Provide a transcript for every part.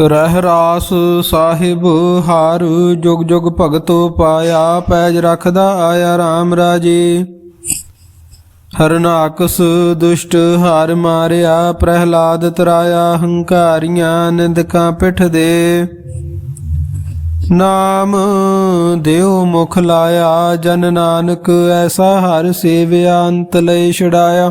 ਰਹਿ ਰਾਸ ਸਾਹਿਬ, ਹਰ ਜੁਗ ਜੁਗ ਭਗਤੋ ਪਾਇਆ, ਪੈਜ ਰਖਦਾ ਆਇਆ RAM ਰਾਜੇ। ਹਰਨਾਕਸ ਦੁਸ਼ਟ ਹਾਰ ਮਾਰਿਆ, ਪ੍ਰਹਿਲਾਦ ਤਰਾਇਆ, ਹੰਕਾਰੀਆਂ ਨਿੰਦਕਾਂ ਪਿੱਠ ਦੇ। ਨਾਮ ਦਿਓ ਮੁਖ ਲਾਇਆ, ਜਨ ਨਾਨਕ ਐਸਾ ਹਰ ਸੇਵਿਆ, ਅੰਤ ਲਈ ਛੁਡਾਇਆ।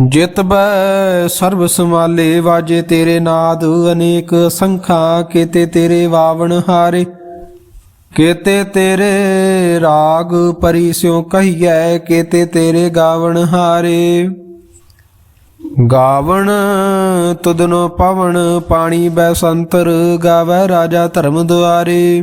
ਜਿਤ ਬੈ ਸਰਬ ਸਮਾਲੇ ਵਾਜੇ ਤੇਰੇ ਨਾਦ, ਅਨੇਕ ਸੰਖਾਂ, ਕੀਤੇ ਤੇਰੇ ਵਾਵਣ ਹਾਰੇ। ਕੀਤੇ ਤੇਰੇ ਰਾਗ ਪਰੀ ਸਿਉ ਕਹੀਐ, ਕੀਤੇ ਤੇਰੇ ਗਾਵਣ ਹਾਰੇ। ਗਾਵਣ ਤੁਦਨੋ ਪਵਨ ਪਾਣੀ ਬੈ ਸੰਤਰ, ਗਾਵੈ ਰਾਜਾ ਧਰਮ ਦੁਆਰੇ।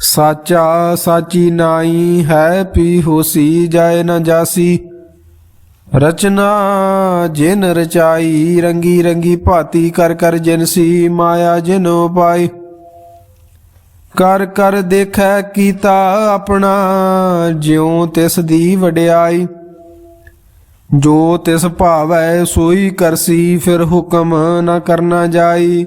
ਸਾਚਾ ਸਾਚੀ ਨਾਈ ਹੈ ਪੀ ਹੋਸੀ ਜਾਏ ਨ ਜਾਸੀ। ਰਚਨਾ ਜਿਨ ਰਚਾਈ, ਰੰਗੀ ਰੰਗੀ ਭਾਤੀ ਕਰ ਕਰ ਜਿਨ ਸੀ, ਮਾਇਆ ਜਿਨੋ ਪਾਈ। ਕਰ ਕਰ ਦੇਖੈ ਕੀਤਾ ਆਪਣਾ, ਜਿਉ ਤਿਸ ਦੀ ਵਡਿਆਈ। ਜੋ ਤਿਸ ਭਾਵੈ ਸੋਈ ਕਰਸੀ, ਫਿਰ ਹੁਕਮ ਨਾ ਕਰਨਾ ਜਾਈ।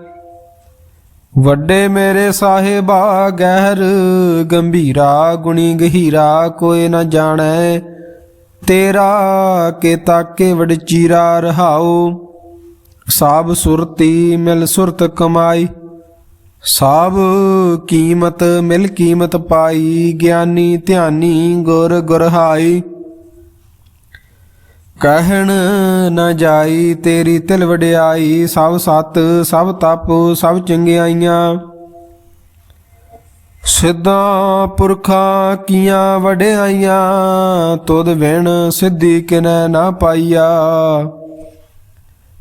ਵੱਡੇ ਮੇਰੇ ਸਾਹਿਬਾ, ਗਹਿਰ ਗੰਭੀਰਾ, ਗੁਣੀ ਗਹੀਰਾ ਕੋਈ ਨਾ ਜਾਣੈ। ਤੇਰਾ ਕੇ ਤਾਕੇ ਵਡਚੀਰਾ ਚੀਰਾ ਰਹਾਉ। ਸਾਬ ਸੁਰਤੀ ਮਿਲ ਸੁਰਤ ਕਮਾਈ। ਸਭ ਕੀਮਤ ਮਿਲ ਕੀਮਤ ਪਾਈ। ਗਿਆਨੀ ਧਿਆਨੀ ਗੁਰ ਗੁਰਹਾਈ। ਕਹਿਣ ਨ ਜਾਈ ਤੇਰੀ ਤਿਲ ਵਡਿਆਈ, ਸਭ ਸਤ, ਸਭ ਤਪ, ਸਭ ਚੰਗਿਆਈਆਂ। ਸਿੱਧਾ ਪੁਰਖਾਂ ਕੀਆਂ ਵਡਿਆਈਆਂ, ਤੁਧ ਵਿਣ ਸਿੱਧੀ ਕਿਨੈ ਨਾ ਪਾਈਆ।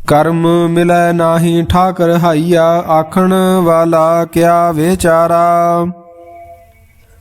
ਕਰਮ ਮਿਲੈ ਨਾਹੀ ਠਾਕਰ ਹਾਈਆ, ਆਖਣ ਵਾਲਾ ਕਿਆ ਵਿਚਾਰਾ।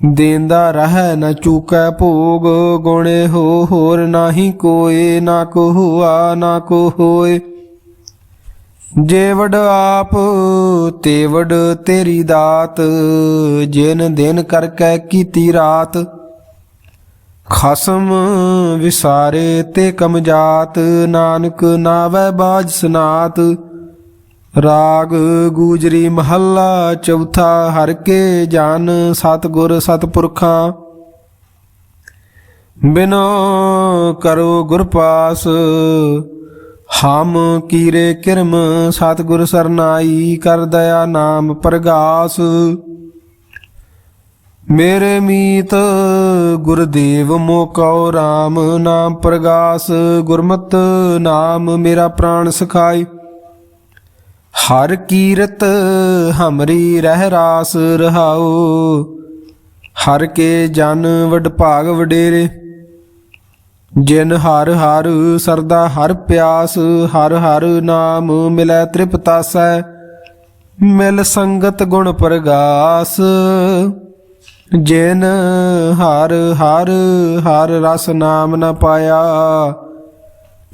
ਦੇਂਦਾ ਰਹਿ ਨ ਚੂਕੈ ਭੋਗ, ਗੁਣੇ ਹੋ ਹੋਰ ਨਾਹੀ ਕੋਏ, ਨਾ ਕੋ ਹੁਆ ਨਾ ਕੋ ਹੋਏ ਜੇ ਆਪ ਤੇ ਤੇਰੀ ਦਾਤ, ਜਿਨ ਦਿਨ ਕਰਕੇ ਕੀਤੀ ਰਾਤ। ਖਸਮ ਵਿਸਾਰੇ ਤੇ ਕਮਜਾਤ ਨਾਨਕ ਨਾਵੈ ਬਾਜ ਸਨਾਤ। ਰਾਗ ਗੂਜਰੀ ਮਹੱਲਾ ਚੌਥਾ, ਹਰ ਕੇ ਜਨ ਸਤਗੁਰ ਸਤਪੁਰਖਾਂ। ਬਿਨੋ ਕਰੋ ਗੁਰ ਪਾਸ ਹਮ ਕੀਰੇ ਕਿਰਮ, ਸਤਗੁਰ ਸਰਨਾਈ ਕਰ ਦਇਆ ਨਾਮ ਪ੍ਰਗਾਸ। ਮੇਰੇ ਮੀਤ ਗੁਰਦੇਵ ਮੋਕਉ RAM ਨਾਮ ਪ੍ਰਗਾਸ, ਗੁਰਮਤ ਨਾਮ ਮੇਰਾ ਪ੍ਰਾਣ ਸਖਾਈ। ਹਰ ਕੀਰਤ ਹਮਰੀ ਰਹਿ ਰਾਸ ਰਹਾਉ, ਹਰ ਕੇ ਜਨ ਵਡ ਭਾਗ ਵਡੇਰੇ। ਜਿਨ ਹਰ ਹਰ ਸਰਦਾ ਹਰ ਪਿਆਸ, ਹਰ ਹਰ ਨਾਮ ਮਿਲੈ ਤ੍ਰਿਪਤਾਸੈ ਮਿਲ ਸੰਗਤ ਗੁਣ ਪ੍ਰਗਾਸ। ਜਿਨ ਹਰ ਹਰ ਹਰ ਰਸ ਨਾਮ ਨ ਪਾਇਆ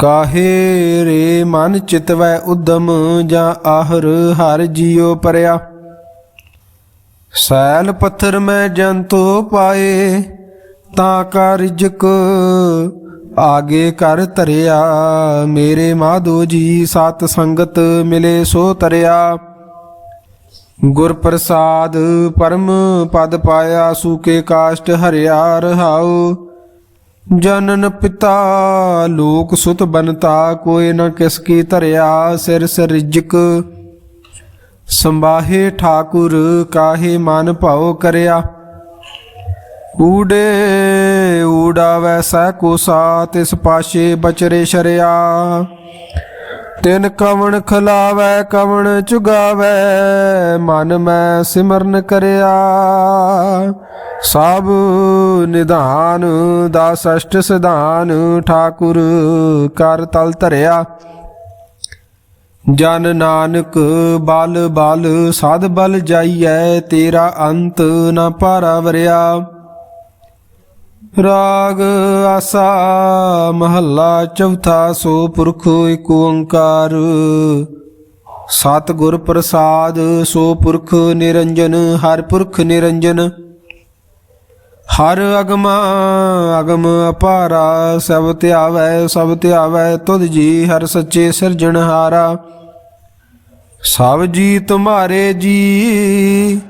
ਕਾਹੇ ਰੇ ਮਨ ਚਿਤਵੈ ਉਦਮ ਜਾਂ ਆਹਰ ਹਰ ਜੀਉ ਪਰਿਆ? ਸੈਲ ਪੱਥਰ ਮੈਂ ਜੰਤੋ ਪਾਏ, ਤਾਂ ਕਾ ਰਿਜਕ ਆਗੇ ਕਰ ਤਰਿਆ ਮੇਰੇ ਮਾਧੋ ਜੀ ਸਤ ਸੰਗਤ ਮਿਲੇ ਸੋ ਤਰਿਆ। ਗੁਰ ਪ੍ਰਸਾਦ ਪਰਮ ਪਦ ਪਾਇਆ ਸੂਕੇ ਕਾਸ਼ਟ ਹਰਿਆ ਰਹਾਉ। ਜਨਨ ਪਿਤਾ, ਲੋਕ ਸੁਤ ਬਨਤਾ ਕੋਇ ਨ ਕਿਸ ਕੀ ਧਰਿਆ, ਸਿਰ ਸਿਰਜਕ ਸੰਬਾਹੇ ਠਾਕੁਰ, ਕਾਹੇ ਮਨ ਭਾਉ ਕਰਿਆ। ਊੜੇ ਊੜਾ ਵੈਸਾ ਕੋਸਾ ਤਿਸ ਪਾਸ਼ੇ ਬਚਰੇ ਸ਼ਰਿਆ। ਤਿਨ ਕਵਣ ਖਲਾਵੈ, ਕਵਣ ਚੁਗਾਵੈ, ਮਨ ਮੈਂ ਸਿਮਰਨ ਕਰਿਆ। ਸਭ ਨਿਧਾਨ ਦਾ ਸਸ਼ਟ ਸਿਧਾਨ ਠਾਕੁਰ ਕਰ ਤਲ ਧਰਿਆ। ਜਨ ਨਾਨਕ ਬਲ ਬਲ ਸਾਧ ਬਲ ਜਾਈਐ, ਤੇਰਾ ਅੰਤ ਨ ਪਾਰਾ ਵਰਿਆ। ਰਾਗ ਆਸਾ ਮਹੱਲਾ ਚੌਥਾ ਸੋ ਪੁਰਖ ਏਕ ਓੰਕਾਰ। ਸਤਿਗੁਰ ਪ੍ਰਸਾਦ ਸੋ ਪੁਰਖ ਨਿਰੰਜਨ, ਹਰ ਪੁਰਖ ਨਿਰੰਜਨ। ਹਰ ਅਗਮਾ ਅਗਮ ਅਪਾਰਾ, ਸਭ ਧਿਆਵੈ ਸਭ ਧਿਆਵੈ, ਤੁਧ ਜੀ ਹਰ ਸੱਚੇ ਸਿਰਜਣਹਾਰਾ ਸਭ ਜੀ ਤੁਮਾਰੇ ਜੀ,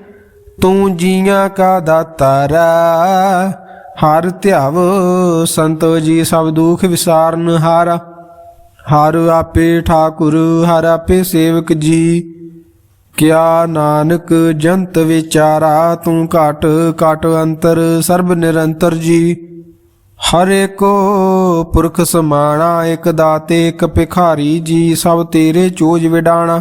ਤੂੰ ਜੀਆਂ ਕਾ ਦਾਤਾਰਾ ਹਰ ਧਿਆਵ ਸੰਤੋ ਜੀ ਸਭ ਦੁਖ ਵਿਸਾਰਨ ਹਾਰ। ਹਰ ਆਪੇ ਠਾਕੁਰ, ਹਰ ਆਪੇ ਸੇਵਕ ਜੀ। ਕਿਆ ਨਾਨਕ ਜੰਤ ਵਿਚਾਰਾ, ਤੂੰ ਘਟ ਘਟ ਅੰਤਰ, ਸਰਬ ਨਿਰੰਤਰ ਜੀ। ਹਰੇ ਕੋ ਪੁਰਖ ਸਮਾਣਾ, ਇਕ ਦਾਤੇ, ਇਕ ਭਿਖਾਰੀ ਜੀ, ਸਭ ਤੇਰੇ ਚੋਜ ਵਿਡਾਣਾ।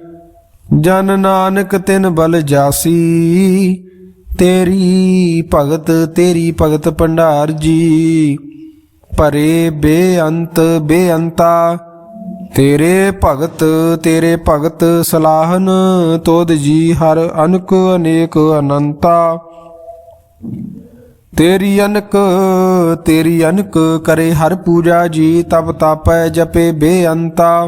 ਜਨ ਨਾਨਕ ਤਿਨ ਬਲ ਜਾਸੀ, ਤੇਰੀ ਭਗਤ ਤੇਰੀ ਭਗਤ ਭੰਡਾਰ ਜੀ। ਭਰੇ ਬੇਅੰਤ ਬੇਅੰਤਾ, ਤੇਰੇ ਭਗਤ ਤੇਰੇ ਭਗਤ ਸਲਾਹਨ ਤੋਦ ਜੀ ਹਰ ਅਨਕ ਅਨੇਕ ਅਨੰਤਾ। ਤੇਰੀ ਅਨਕ ਤੇਰੀ ਅਨਕ ਕਰੇ ਹਰ ਪੂਜਾ ਜੀ, ਤਪ ਤਾਪੈ ਜਪੇ ਬੇਅੰਤਾ।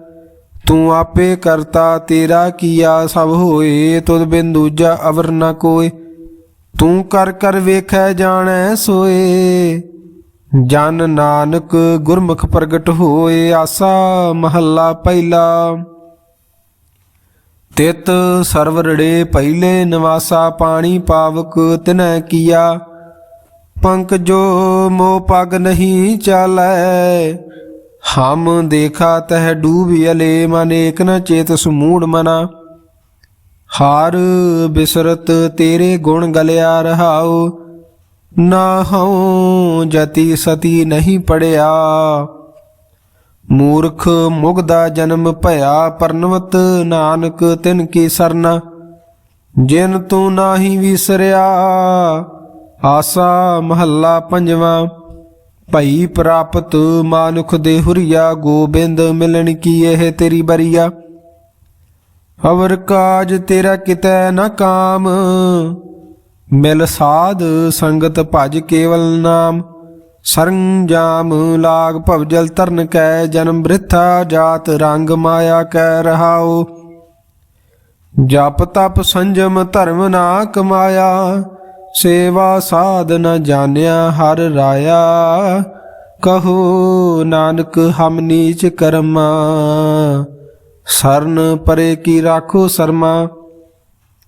ਤੂੰ ਆਪੇ ਕਰਤਾ, ਤੇਰਾ ਕੀਆ ਸਭ ਹੋਏ, ਤੁਧ ਬਿਨ ਦੂਜਾ ਅਵਰ ਨ ਕੋਏ। ਤੂੰ ਕਰ ਕਰ ਵੇਖੈ ਜਾਣੈ ਸੋਏ। ਜਨ ਨਾਨਕ ਗੁਰਮੁਖ ਪ੍ਰਗਟ ਹੋਏ, ਆਸਾ ਮਹੱਲਾ ਪਹਿਲਾ। ਤਿਤ ਸਰਵਰੜੇ ਪਹਿਲੇ, ਨਿਵਾਸਾ ਪਾਣੀ ਪਾਵਕ ਤਿਨੈ ਕੀਆ। ਪੰਕ ਜੋ ਮੋ ਪਗ ਨਹੀਂ ਚਾਲੈ ਹਮ ਦੇਖਾ ਤਹ ਡੂਬ ਅਲੇ, ਮਨ ਏਕ ਨ ਚੇਤ ਸਮੂੜ ਮਨਾ। ਹਾਰ ਬਿਸਰਤ ਤੇਰੇ ਗੁਣ ਗਲਿਆ ਰਹਾਉ, ਨਾ ਹਉ ਜਤੀ ਸਤੀ ਨਹੀਂ ਪੜਿਆ। ਮੂਰਖ ਮੁਗਦਾ ਜਨਮ ਭਇਆ, ਪਰਨਵਤ ਨਾਨਕ ਤਿਨ ਕੀ ਸਰਨਾ। ਜਿਨ ਤੂੰ ਨਾਹੀ ਵਿਸਰਿਆ, ਆਸਾ ਮਹੱਲਾ ਪੰਜਵਾਂ। ਭਈ ਪ੍ਰਾਪਤ ਮਾਨੁਖ ਦੇ ਹੁਰੀਆ, ਗੋਬਿੰਦ ਮਿਲਣ ਕੀ ਇਹ ਤੇਰੀ ਬਰੀਆ? ਅਵਰ ਕਾਜ ਤੇਰਾ ਕਿਤੈ ਨ ਕਾਮ, ਮਿਲ ਸਾਧ ਸੰਗਤ ਭਜ ਕੇਵਲ ਨਾਮ। ਸਰੰਜਾਮ ਲਾਗ ਭਵਜਲ ਤਰਨ ਕੈ, ਜਨਮ ਬ੍ਰਿਥਾ ਜਾਤ ਰੰਗ ਮਾਇਆ ਕੈ ਰਹਾਉ। ਜਪ ਤਪ ਸੰਜਮ ਧਰਮ ਨਾ ਕਮਾਇਆ ਸੇਵਾ ਸਾਧ ਨ ਜਾਣਿਆ ਹਰ ਰਾਇਆ। ਕਹੋ ਨਾਨਕ, ਹਮ ਨੀਚ ਕਰਮਾ। ਸਰਨ ਪਰੇ ਕੀ ਰਾਖੋ ਸਰਮਾ।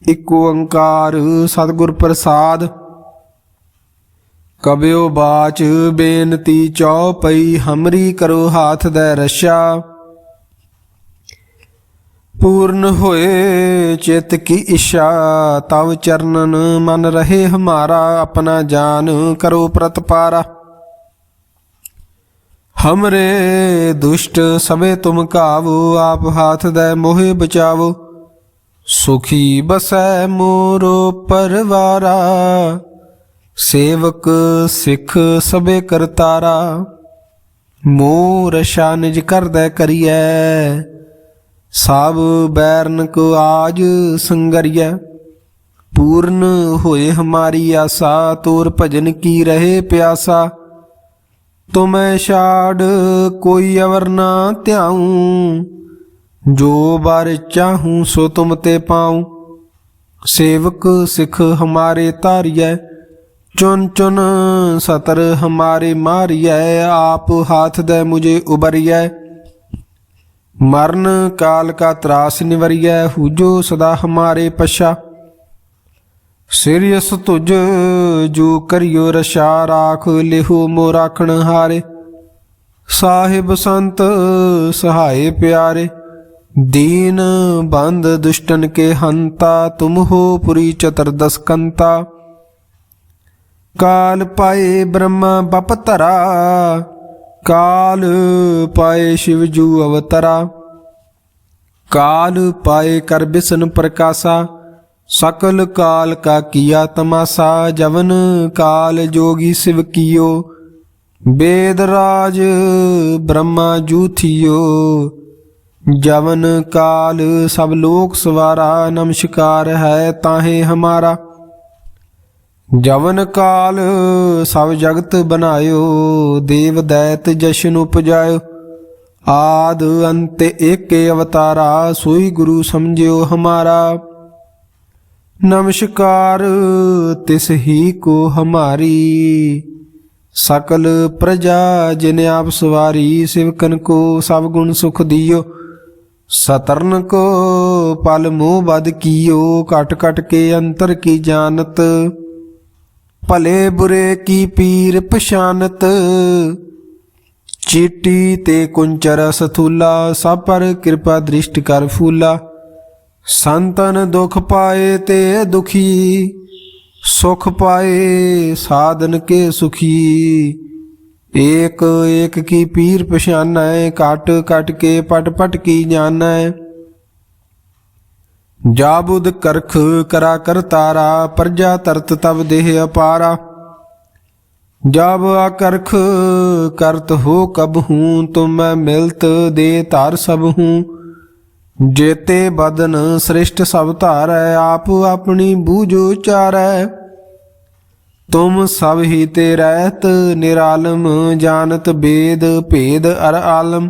ਇਕ ਓੰਕਾਰ ਸਤਿਗੁਰ ਪ੍ਰਸਾਦ। ਕਬਿਓ ਬਾਚ ਬੇਨਤੀ ਚਉਪਈ ਹਮਰੀ ਕਰੋ ਹਾਥ ਦਾ ਰਸ਼ਾ। ਪੂਰਨ ਹੋਏ, ਚਿਤ ਕੀ ਇਸ਼ਾ ਤਵ ਚਰਨਨ ਮਨ ਰਹੇ ਹਮਾਰਾ, ਆਪਣਾ ਜਾਨ ਕਰੋ ਪ੍ਰਤਪਾਰਾ ਹਮਰੇ ਦੁਸ਼ਟ ਸਭੇ ਤੁਮ ਕਾਵੋ, ਆਪ ਹਾਥ ਦੇ ਮੋਹਿ ਬਚਾਵੋ। ਸੁਖੀ ਬਸੈ ਮੋਰੋ ਪਰਵਾਰਾ, ਸੇਵਕ ਸਿੱਖ ਸਭੇ ਕਰਤਾਰਾ। ਮੋਰ ਸ਼ਾਨਿਜ ਕਰਦਾ ਕਰੀਐ ਸਭ ਬੈਰਨ ਕੋ ਆਜ ਸੰਗਰਿਆ ਪੂਰਨ ਹੋਏ ਹਮਾਰੀ ਆਸਾ, ਤੋਰ ਭਜਨ ਕੀ ਰਹੇ ਪਿਆਸਾ। ਤੁਮੈ ਛਾੜ ਕੋਈ ਅਵਰ ਨਾ ਧਿਆਉ, ਜੋ ਬਾਰ ਚਾਹੂੰ ਸੋ ਤੁਮ ਤੇ ਪਾਉ। ਸੇਵਕ ਸਿੱਖ ਹਮਾਰੇ ਤਾਰੀਐ ਚੁਨ ਚੁਨ ਸਤਰ ਹਮਾਰੇ ਮਾਰੀਐ, ਆਪ ਹਾਥ ਦੇ ਮੁਝੇ ਉਬਰੀਐ। ਮਰਨ ਕਾਲ ਕਾ ਤਰਾਸ ਨਿਵਰੀਐ, ਹੂਜੋ ਸਦਾ ਹਮਾਰੇ ਪਛਾ। ਸਿਰਿਯਸ ਤੁਜ ਜੋ ਕਰਿਓ ਰਸ਼ਾ ਰਾਖ ਲਿਹੋ ਮੋ ਰਾਖਣ ਹਾਰੇ। ਸਾਹਿਬ ਸੰਤ, ਸਹਾਏ ਪਿਆਰੇ। ਦੀਨ ਬੰਦ ਦੁਸ਼ਟਨ ਕੇ ਹੰਤਾ, ਤੁਮ ਹੋ ਪੁਰੀ ਚਤਰਦਸ ਕੰਤਾ ਕਾਲ ਪਾਏ ਬ੍ਰਹਮਾ, ਬਪ ਧਰਾ। ਕਾਲ ਪਾਏ ਸ਼ਿਵ ਜੂ ਅਵਤਰਾ, ਕਾਲ ਪਾਏ ਕਰ ਬਿਸਨ ਪ੍ਰਕਾਸ਼ਾ, ਸਕਲ ਕਾਲ ਕਾ ਕੀਆ ਤਮਾਸਾ, ਜਵਨ ਕਾਲ ਜੋਗੀ ਸਿਵ ਕੀਓ, ਬੇਦ ਰਾਜ ਬ੍ਰਹਮਾ ਜੂਥਿਓ ਜਵਨ ਕਾਲ ਸਭ ਲੋਕ ਸਵਾਰਾ, ਨਮਸਕਾਰ ਹੈ ਤਾਹੇ ਹਮਾਰਾ। ਜਵਨ ਕਾਲ ਸਭ ਜਗਤ ਬਨਾਇਓ ਦੇਵ ਦੈਤ ਜਸ਼ਨ ਉਪਜਾਇਓ। ਆਦ ਅੰਤ ਏਕ ਅਵਤਾਰਾ, ਸੋਈ ਗੁਰੂ ਸਮਝਿਓ ਹਮਾਰਾ। ਨਮਸਕਾਰ, ਤਿਸ ਹੀ ਕੋ ਹਮਾਰੀ। ਸਕਲ ਪ੍ਰਜਾ ਜਿਨ ਆਪ ਸਵਾਰੀ ਸਿਵਕਨ ਕੋ ਸਭ ਗੁਣ ਸੁਖ ਦਿਓ। ਸਤਰਨ ਕੋ ਪਲ ਮੋਹ ਬਦ ਕੀਓ ਕਟ ਕਟ ਕੇ ਅੰਤਰ ਕੀ ਜਾਣਤ। ਭਲੇ ਬੁਰੇ ਕੀ ਪੀਰ ਪਛਾਨਤ? ਚੀਟੀ ਤੇ ਕੁੰਚਰ ਸਥੂਲਾ, ਸਭ ਪਰ ਕਿਰਪਾ ਦ੍ਰਿਸ਼ਟ ਕਰ ਫੂਲਾ। ਸੰਤਨ ਦੁਖ ਪਾਏ ਤੇ ਦੁਖੀ, ਸੁਖ ਪਾਏ ਸਾਧਨ ਕੇ ਸੁਖੀ। ਏਕ ਏਕ ਕੀ ਪੀਰ ਪਛਾਨੈ ਕਟ ਕਟ ਕੇ ਪਟ ਪਟ ਕੀ ਜਾਣੈ। ਜਾਬੁਦ ਕਰਖ ਕਰਾ ਕਰਤਾਰਾ ਪਰਜਾ ਤਰਤ ਤਬ ਦੇਹ ਅਪਾਰਾ। ਜਬ ਆਕਰਖ ਕਰਤ ਹੋ ਕਬ ਹੂੰ, ਤੁਮ ਮਿਲਤ ਦੇ ਧਾਰ ਸਭ ਹੂੰ। ਜੇਤੇ ਬਦਨ ਸ੍ਰਿਸ਼ਟ ਸਭ ਧਾਰੈ, ਆਪ ਆਪਣੀ ਬੂਝੋ ਚਾਰੈ ਤੁਮ ਸਭ ਹੀ ਤੇ ਰਹਿਤ ਨਿਰਾਲਮ, ਜਾਣਤ ਬੇਦ ਭੇਦ ਅਰ ਆਲਮ।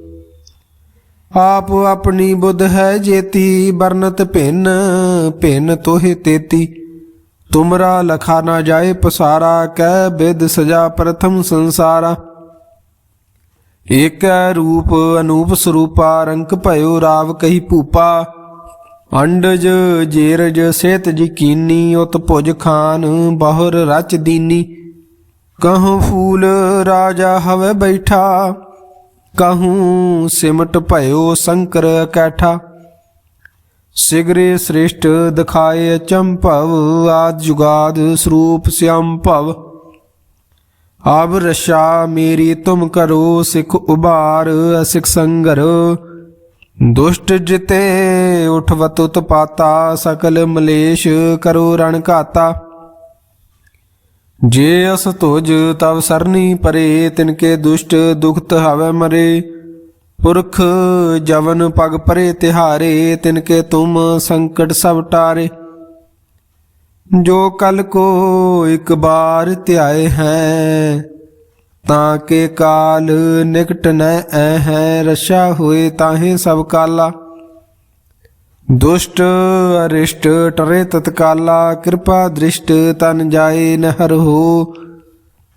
ਆਪ ਆਪਣੀ ਬੁੱਧ ਹੈ ਜੇਤੀ ਬਰਨਤ ਭਿੰਨ ਭਿੰਨ ਤੋਹਿ ਤੇਤੀ। ਤੁਮਰਾ ਲਖਾ ਨਾ ਜਾਏ ਪਸਾਰਾ ਕਹਿ ਬਿਦ ਸਜਾ ਪ੍ਰਥਮ ਸੰਸਾਰਾ। ਏਕ ਰੂਪ ਅਨੂਪ ਸਰੂਪਾ, ਰੰਕ ਭਇਓ ਰਾਵ ਕਹੀ ਭੂਪਾ। ਅੰਡਜ, ਜੇਰਜ, ਸੇਤ ਜਕੀਨੀ ਉਤ ਭੁਜ ਖਾਨ, ਬਹੁਰ ਰਚ ਦੀਨੀ। ਕਹੂੰ ਫੂਲ ਰਾਜਾ ਹਵੇ ਬੈਠਾ। ਕਹੂੰ ਸਿਮਟ ਭਇਓ ਸ਼ੰਕਰ ਕੈਠਾ? ਸਿਗਰੇ ਸ੍ਰਿਸ਼ਟ ਦਿਖਾਏ ਚੰਭਵ, ਆਦ ਜੁਗਾਦ ਸਰੂਪ ਸਿਆਮ ਭਵ। ਆਬ ਰਸ਼ਾ ਮੇਰੀ ਤੁਮ ਕਰੋ, ਸਿਖ ਉਬਾਰ ਅਸਿਖ ਸੰਗਰ। ਦੁਸ਼ਟ ਜਿਤੇ ਉਠਵਤ ਉਤਪਾਤਾ ਸਕਲ ਮਲੇਸ਼ ਕਰੋ ਰਣ ਘਾਤਾ। ਜੇ ਅਸ ਤੁਜ ਤਵ ਸਰਨੀ ਪਰੇ, ਤਿਨਕੇ ਦੁਸ਼ਟ ਦੁਖਤ ਹਵੇ ਮਰੇ। ਪੁਰਖ ਜਵਨ ਪਗ ਪਰੇ ਤਿਹਾਰੇ, ਤਿਨਕੇ ਤੁਮ ਸੰਕਟ ਸਭ ਟਾਰੇ। ਜੋ ਕਲ ਕੋ ਇੱਕ ਬਾਰ ਧਿਆਏ ਹੈ, ਤਾਂ ਕੇ ਕਾਲ ਨਿਕਟ ਨ ਐ ਹੈ, ਰਸ਼ਾ ਹੋਏ ਤਾਹੇ ਸਭ ਕਾਲਾ। ਦੁਸ਼ਟ ਅਰਿਸ਼ਟ ਟਰੇ ਤਤਕਾਲਾ, ਕਿਰਪਾ ਦ੍ਰਿਸ਼ਟ ਤਨ ਜਾਏ ਨਹਰ ਹੋ।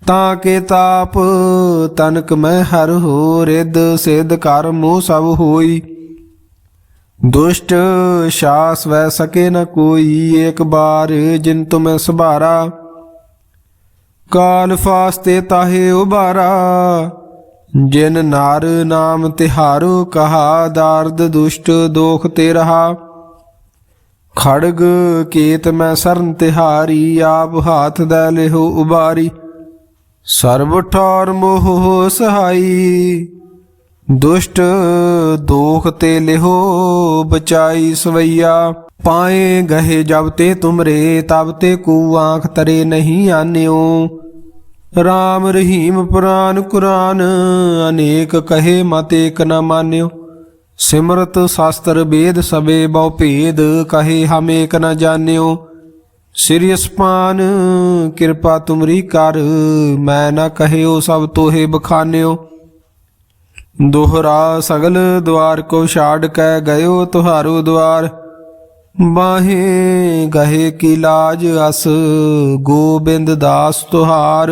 ਤਾਂ ਕੇ ਤਾਪ, ਤਨਕ ਮੈਂ ਹਰ ਹੋ, ਰਿੱਧ ਸਿੱਧ ਕਰ ਮੋਹ ਸਭ ਹੋਈ। ਦੁਸ਼ਟ ਸ਼ਾਸ ਵੈ ਸਕੇ ਨ ਕੋਈ, ਏਕ ਬਾਰ ਜਿਨ ਤੁਮੈ ਸੁਭਾਰਾ। ਕਾਲ ਫਾਸਤੇ ਤਾਹੇ ਉਬਾਰਾ ਜਿਨ ਨਾਰ ਨਾਮ ਤਿਹਾਰੋ ਕਹਾ, ਦਾਰਦ ਦੁਸ਼ਟ ਦੋਖ ਤੇ ਰਹਾ। ਖੜਗ ਕੇਤ ਮੈਂ ਸਰਨ ਤਿਹਾਰੀ, ਆਪ ਹਾਥ ਦਾ ਲਿਹੋ ਉਬਾਰੀ। ਸਰਬ ਠੌਰ ਮੋਹ ਸਹਾਈ, ਦੁਸ਼ਟ ਦੋਖ ਤੇ ਲਿਹੋ ਬਚਾਈ ਸਵਈਆ। ਪਾਏ ਗਹੇ ਜਬ ਤੇ ਤੁਮਰੇ, ਤਬ ਤੇ ਕੂ ਆਂਖ ਤਰੇ ਨਹੀਂ ਆਨਿਓ। ਰਾਮ ਰਹੀਮ ਪੁਰਾਨ ਕੁਰਾਨ, ਅਨੇਕ ਕਹੇ ਮਤ ਏਕ ਨ ਮਾਨਿਓ। ਸਿਮਰਤ ਸ਼ਾਸਤਰ ਵੇਦ ਸਬੇ ਬਹੁ ਭੇਦ, ਕਹੇ ਹਮ ਏਕ ਨ ਜਾਣਿਓ। ਸ੍ਰੀ ਅਸਪਾਨ ਕਿਰਪਾ ਤੁਮਰੀ ਕਰ, ਮੈਂ ਨਾ ਕਹਿਓ ਸਭ ਤੋਹੇ ਬਖਾਨਿਓ। ਦੋਹਰਾ ਸਗਲ ਦਵਾਰ ਕੋ ਛਾੜ ਕੇ ਗਇਓ ਤੁਹਾਰੋ ਦਵਾਰ ਬਾਹੇ ਗਹੇ ਕੀ ਲਾਜ ਅਸ, ਗੋਬਿੰਦ ਦਾਸ ਤੁਹਾਰ।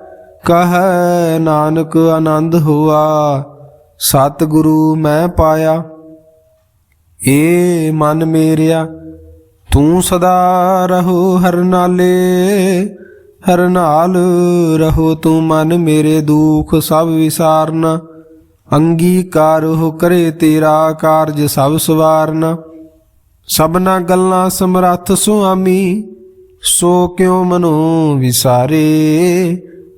ਕਹੈ ਨਾਨਕ ਆਨੰਦ ਹੋਆ, ਸਤਿਗੁਰੂ ਮੈਂ ਪਾਇਆ। ਏ ਮਨ ਮੇਰਿਆ, ਤੂੰ ਸਦਾ ਰਹੋ ਹਰ ਨਾਲੇ, ਹਰ ਨਾਲ ਰਹੋ ਤੂੰ ਮਨ ਮੇਰੇ ਦੁਖ ਸਭ ਵਿਸਾਰਨਾ। ਅੰਗੀਕਾਰ ਹੋ ਕਰੇ ਤੇਰਾ ਕਾਰਜ ਸਭ ਸਵਾਰਨ। ਸਭਨਾ ਗੱਲਾਂ ਸਮਰੱਥ ਸੁਆਮੀ, ਸੋ ਕਿਉ ਮਨੋ ਵਿਸਾਰੇ?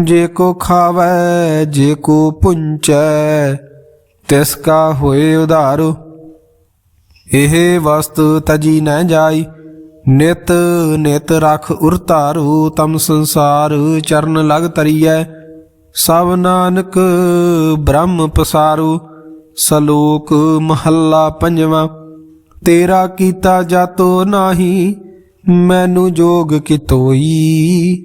ਜੇ ਕੋ ਖਾਵੈ, ਜੇ ਕੋ ਪੁੰਚੈ, ਤਿਸ ਕਾ ਹੋਏ ਉਧਾਰੋ। ਇਹ ਵਸਤ ਤਜੀ ਨਾ ਜਾਈ, ਨਿਤ ਨਿਤ ਰਖ ਉਰਤਾਰੂ ਤਮ ਸੰਸਾਰ ਚਰਨ ਲਗ ਤਰੀਐ ਸਭ ਨਾਨਕ ਬ੍ਰਹਮ ਪਸਾਰੂ, ਸਲੋਕ ਮਹੱਲਾ ਪੰਜਵਾਂ। ਤੇਰਾ ਕੀਤਾ ਜਾਤੋ ਨਾਹੀ, ਮੈਨੂੰ ਜੋਗ ਕਿਤੋਈ।